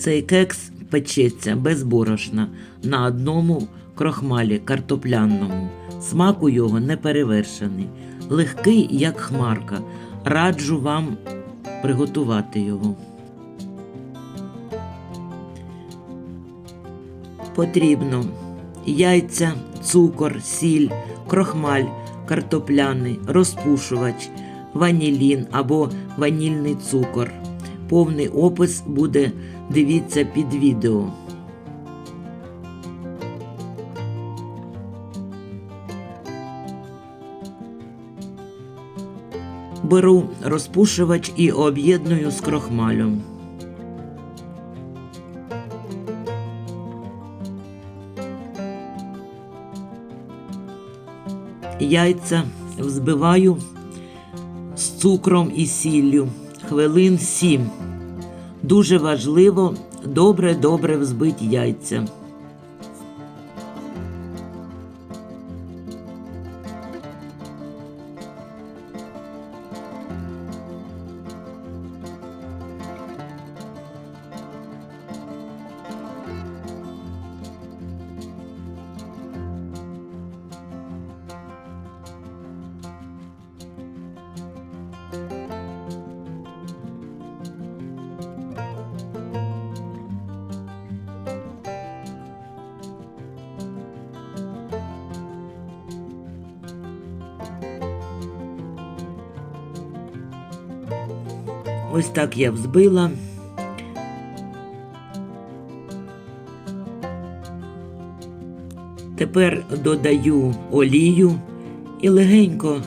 Цей кекс печеться без борошна на одному крохмалі картопляному. Смак у його не перевершений, легкий, як хмарка. Раджу вам приготувати його. Потрібно яйця, цукор, сіль, крохмаль картопляний, розпушувач, ванілін або ванільний цукор. Повний опис буде дивіться під відео. Беру розпушувач і об'єдную з крохмалем. Яйця взбиваю з цукром і сіллю хвилин 7. Дуже важливо добре-добре взбити яйця. Ось так я взбила. Тепер додаю олію і легенько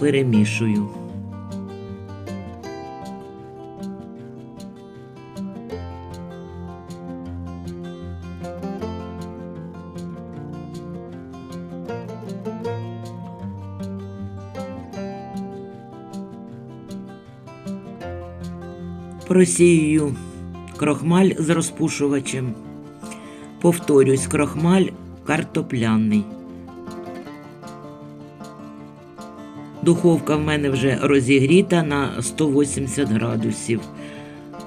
перемішую. Просіюю крохмаль з розпушувачем. Повторюсь, крохмаль картопляний. Духовка в мене вже розігріта на 180 градусів.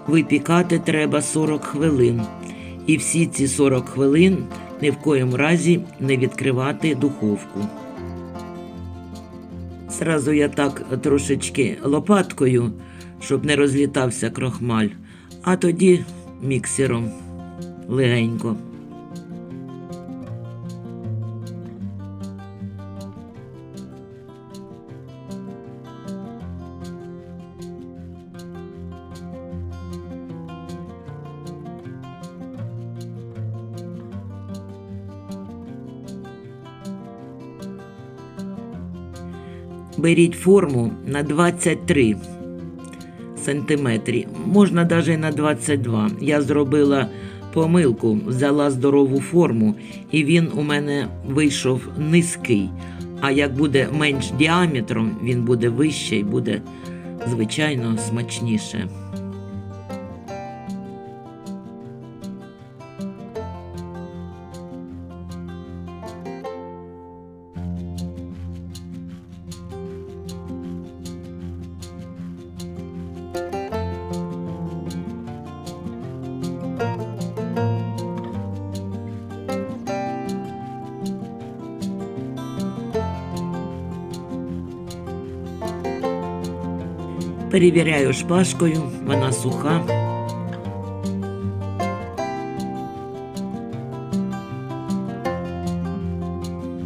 Випікати треба 40 хвилин. І всі ці 40 хвилин ні в коєму разі не відкривати духовку. Зразу я так трошечки лопаткою, щоб не розлітався крохмаль, а тоді міксером легенько. Беріть форму на 23 сантиметрі, можна навіть на 22. Я зробила помилку, взяла здорову форму, і він у мене вийшов низький. А як буде менш діаметром, він буде вище і буде, звичайно, смачніше. Перевіряю шпажкою, вона суха.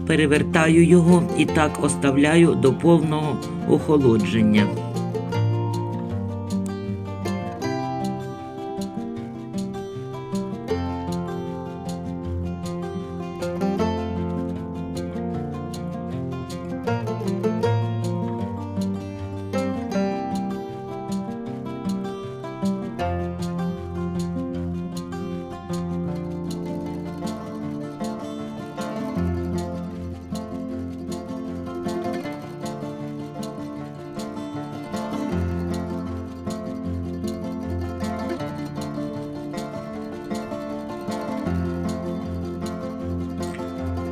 Перевертаю його і так оставляю до повного охолодження.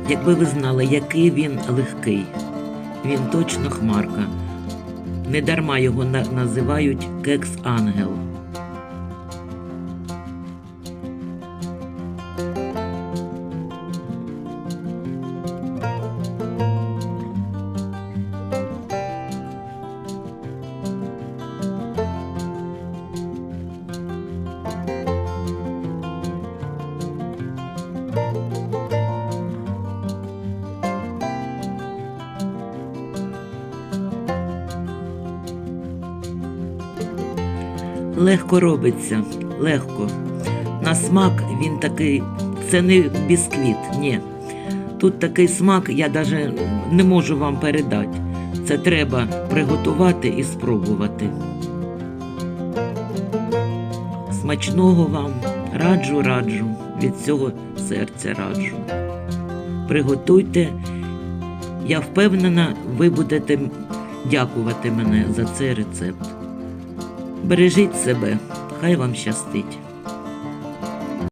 Якби ви знали, який він легкий, він точно хмарка. Недарма його на- називають кекс легко робиться, легко. На смак він такий, це не бісквіт, ні. Тут такий смак, я навіть не можу вам передати. Це треба приготувати і спробувати. Смачного вам раджу, раджу, від цього серця раджу. Приготуйте. Я впевнена, ви будете дякувати мене за цей рецепт. Бережіть себе, хай вам щастить.